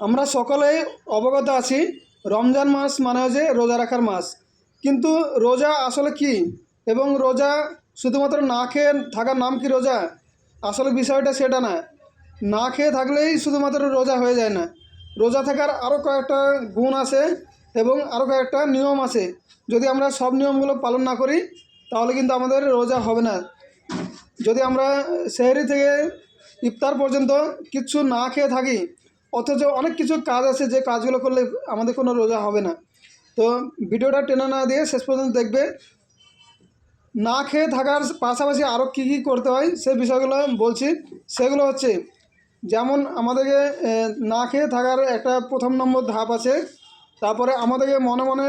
আমরা সকলেই অবগত আছি, রমজান মাস মানে হচ্ছে রোজা রাখার মাস। কিন্তু রোজা আসলে কি? এবং রোজা শুধুমাত্র না খেয়ে থাকার নাম কি রোজা? আসলে বিষয়টা সেটা না। না খেয়ে থাকলেই শুধুমাত্র রোজা হয়ে যায় না। রোজা থাকার আরও কয়েকটা গুণ আছে এবং আরও কয়েকটা নিয়ম আছে। যদি আমরা সব নিয়মগুলো পালন না করি, তাহলে কিন্তু আমাদের রোজা হবে না। যদি আমরা সেহরি থেকে ইফতার পর্যন্ত কিছু না খেয়ে থাকি অথচ অনেক কিছু কাজ আছে, যে কাজগুলো করলে আমাদের কোনো রোজা হবে না। তো ভিডিওটা টেনে না দিয়ে শেষ পর্যন্ত দেখবে, না খেয়ে থাকার পাশাপাশি আরও কী কী করতে হয়, সে বিষয়গুলো বলছি। সেগুলো হচ্ছে, যেমন আমাদেরকে না খেয়ে থাকার একটা প্রথম নম্বর ধাপ আছে। তারপরে আমাদেরকে মনে মনে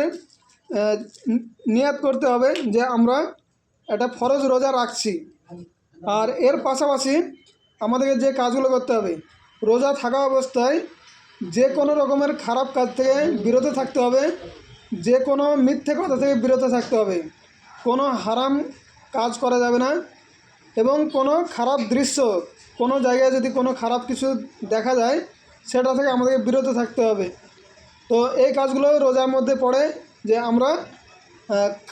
নিয়াত করতে হবে যে আমরা একটা ফরজ রোজা রাখছি। আর এর পাশাপাশি আমাদেরকে যে কাজগুলো করতে হবে রোজা থাকা অবস্থায় যে কোনো রকমের খারাপ কাজ থেকে বিরত থাকতে হবে, যে কোনো মিথ্যে কথা থেকে বিরত থাকতে হবে। কোনো হারাম কাজ করা যাবে না এবং কোনো খারাপ দৃশ্য কোনো জায়গায় যদি কোনো খারাপ কিছু দেখা যায়, সেটা থেকে আমাদেরকে বিরত থাকতে হবে। তো এই কাজগুলো রোজার মধ্যে পড়ে যে আমরা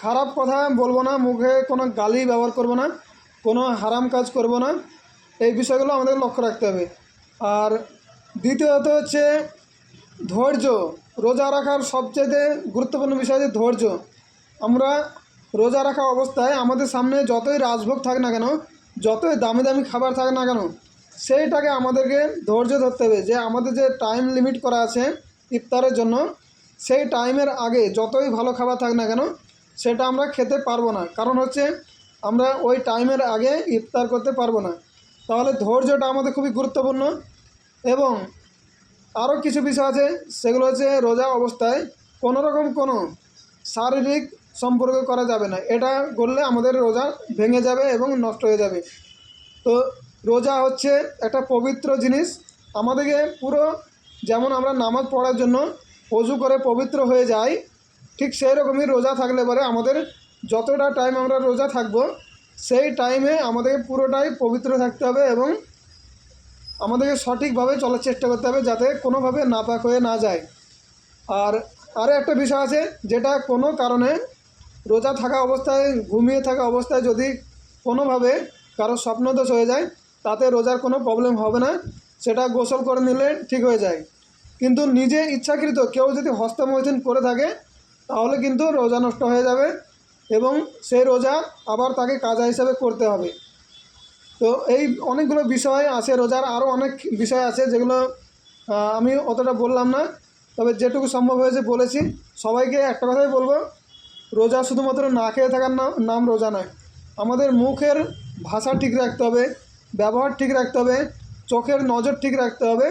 খারাপ কথা বলব না, মুখে কোনো গালি ব্যবহার করব না, কোনো হারাম কাজ করব না, এই বিষয়গুলো আমাদের লক্ষ্য রাখতে হবে। আর দ্বিতীয়ত হচ্ছে ধৈর্য। রোজা রাখার সবচেয়ে গুরুত্বপূর্ণ বিষয় হচ্ছে ধৈর্য। আমরা রোজা রাখা অবস্থায় আমাদের সামনে যতই রাজভোগ থাক না কেন, যতই দামি দামি খাবার থাকে না কেন, সেইটাকে আমাদেরকে ধৈর্য ধরতে হবে। যে আমাদের যে টাইম লিমিট করা আছে ইফতারের জন্য, সেই টাইমের আগে যতই ভালো খাবার থাক না কেন, সেটা আমরা খেতে পারব না। কারণ হচ্ছে আমরা ওই টাইমের আগে ইফতার করতে পারব না। তাহলে ধৈর্যটা আমাদের খুবই গুরুত্বপূর্ণ। এবং আরও কিছু বিষয় আছে, সেগুলো হচ্ছে রোজা অবস্থায় কোনো রকম কোনো শারীরিক সম্পর্ক করা যাবে না। এটা করলে আমাদের রোজা ভেঙে যাবে এবং নষ্ট হয়ে যাবে। তো রোজা হচ্ছে একটা পবিত্র জিনিস। আমাদেরকে পুরো যেমন আমরা নামাজ পড়ার জন্য অজু করে পবিত্র হয়ে যাই, ঠিক সেই রকমই রোজা থাকলে পরে আমাদের যতটা টাইম আমরা রোজা থাকব সেই টাইমে আমাদেরকে পুরোটাই পবিত্র থাকতে হবে এবং আমাদেরকে সঠিকভাবে চলার চেষ্টা করতে হবে যাতে কোনোভাবে নাপাক হয়ে না যায়। আর আরও একটা বিষয় আছে, যেটা কোনো কারণে রোজা থাকা অবস্থায়, ঘুমিয়ে থাকা অবস্থায় যদি কোনোভাবে কারও স্বপ্নদোষ হয়ে যায়, তাতে রোজার কোনো প্রবলেম হবে না, সেটা গোসল করে নিলে ঠিক হয়ে যায়। কিন্তু নিজে ইচ্ছাকৃত কেউ যদি হস্তমৈথুন করে থাকে, তাহলে কিন্তু রোজা নষ্ট হয়ে যাবে। এবং সেই রোজা আবার তাকে কাজা হিসাবে করতে হবে। তো এই অনেকগুলো বিষয় আছে, রোজার আরও অনেক বিষয় আছে যেগুলো আমি অতটা বললাম না, তবে যেটুকু সম্ভব হয়েছে বলেছি। সবাইকে একটা কথাই বলব, রোজা শুধুমাত্র না খেয়ে থাকার নাম নাম রোজা নয়। আমাদের মুখের ভাষা ঠিক রাখতে হবে, ব্যবহার ঠিক রাখতে হবে, চোখের নজর ঠিক রাখতে হবে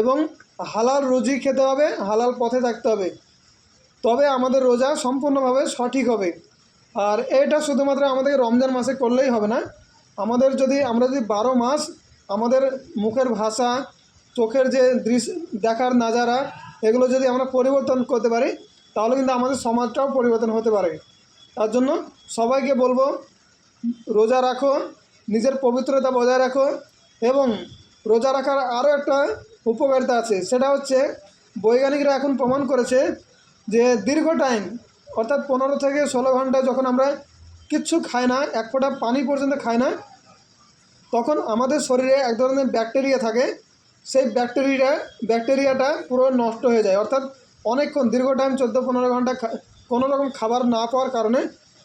এবং হালাল রুজি খেতে হবে, হালাল পথে থাকতে হবে। তবে আমাদের রোজা সম্পূর্ণভাবে সঠিক হবে। আর এটা শুধুমাত্র আমাদের রমজান মাসে করলেই হবে না। আমাদের যদি, আমরা যদি বারো মাস আমাদের মুখের ভাষা, চোখের যে দৃশ্য দেখার নাজারা, এগুলো যদি আমরা পরিবর্তন করতে পারি, তাহলে কিন্তু আমাদের সমাজটাও পরিবর্তন হতে পারে। তার জন্য সবাইকে বলব, রোজা রাখো, নিজের পবিত্রতা বজায় রাখো এবং রোজা রাখার আরও একটা উপকারিতা আছে। সেটা হচ্ছে, বৈজ্ঞানিকরা এখন প্রমাণ করেছে যে দীর্ঘ টাইম অর্থাৎ পনেরো থেকে ষোলো ঘণ্টা যখন আমরা কিচ্ছু খাই না, এক ফোঁটা পানি পর্যন্ত খাই না, তখন আমাদের শরীরে এক ধরনের ব্যাকটেরিয়া থাকে। সেই ব্যাকটেরিয়া, ব্যাকটেরিয়াটা পুরো নষ্ট হয়ে যায়। অর্থাৎ অনেকক্ষণ, দীর্ঘ টাইম চোদ্দ পনেরো ঘণ্টা কোনো রকম খাবার না পাওয়ার কারণে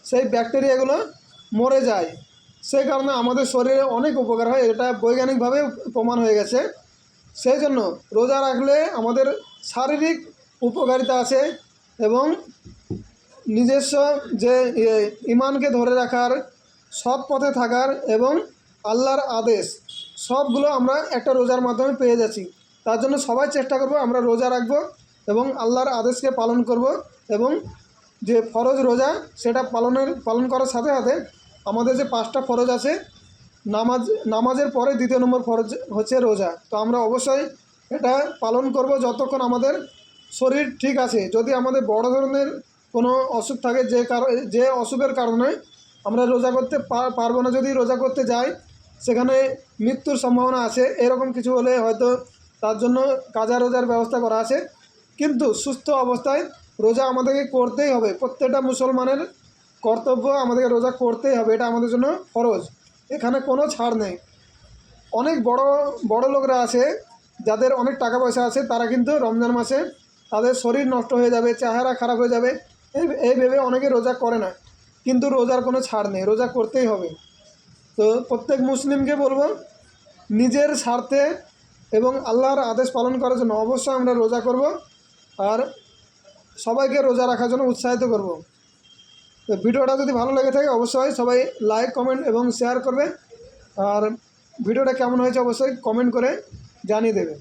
সেই ব্যাকটেরিয়াগুলো মরে যায়। সেই কারণে আমাদের শরীরে অনেক উপকার হয়। এটা বৈজ্ঞানিকভাবে প্রমাণ হয়ে গেছে। সেই জন্য রোজা রাখলে আমাদের শারীরিক উপকারিতা আছে এবং নিজস্ব যে ইমানকে ধরে রাখার, সৎ পথে থাকার এবং আল্লাহর আদেশ, সবগুলো আমরা একটা রোজার মাধ্যমে পেয়ে যাচ্ছি। তার জন্য সবাই চেষ্টা করব আমরা রোজা রাখব এবং আল্লাহর আদেশকে পালন করব এবং যে ফরজ রোজা, সেটা পালনের, পালন করার সাথে সাথে আমাদের যে পাঁচটা ফরজ আছে, নামাজ, নামাজের পরে দ্বিতীয় নম্বর ফরজ হচ্ছে রোজা। তো আমরা অবশ্যই এটা পালন করব যতক্ষণ আমাদের শরীর ঠিক আছে। যদি আমাদের বড় ধরনের কোনো অসুখ থাকে যে কারণে যে অসুখের কারণে আমরা রোজা করতে পারব না। যদি রোজা করতে যাই, সেখানে মৃত্যুর সম্ভাবনা আছে। এরকম কিছু হলে হয়তো তার জন্য কাজা রোজার ব্যবস্থা করা আছে। কিন্তু সুস্থ অবস্থায় রোজা আমাদেরকে করতেই হবে। প্রত্যেকটা মুসলমানের কর্তব্য আমাদেরকে রোজা করতেই হবে। এটা আমাদের জন্য ফরজ। এখানে কোনো ছাড় নেই। অনেক বড় বড় লোকরা আছে, যাদের অনেক টাকা পয়সা আছে, তারা কিন্তু রমজান মাসে তাদের শরীর নষ্ট হয়ে যাবে, চেহারা খারাপ হয়ে যাবে। এই এই ভেবে অনেকে রোজা করে না, কিন্তু রোজার কোনো ছাড় নেই, রোজা করতেই হবে। তো প্রত্যেক মুসলিমকে বলব, নিজের স্বার্থে এবং আল্লাহর আদেশ পালন করার জন্য অবশ্যই আমরা রোজা করব আর সবাইকে রোজা রাখার জন্য উৎসাহিত করব। তো ভিডিওটা যদি ভালো লেগে থাকে, অবশ্যই সবাই লাইক, কমেন্ট এবং শেয়ার করবে। আর ভিডিওটা কেমন হয়েছে অবশ্যই কমেন্ট করে জানিয়ে দেবে।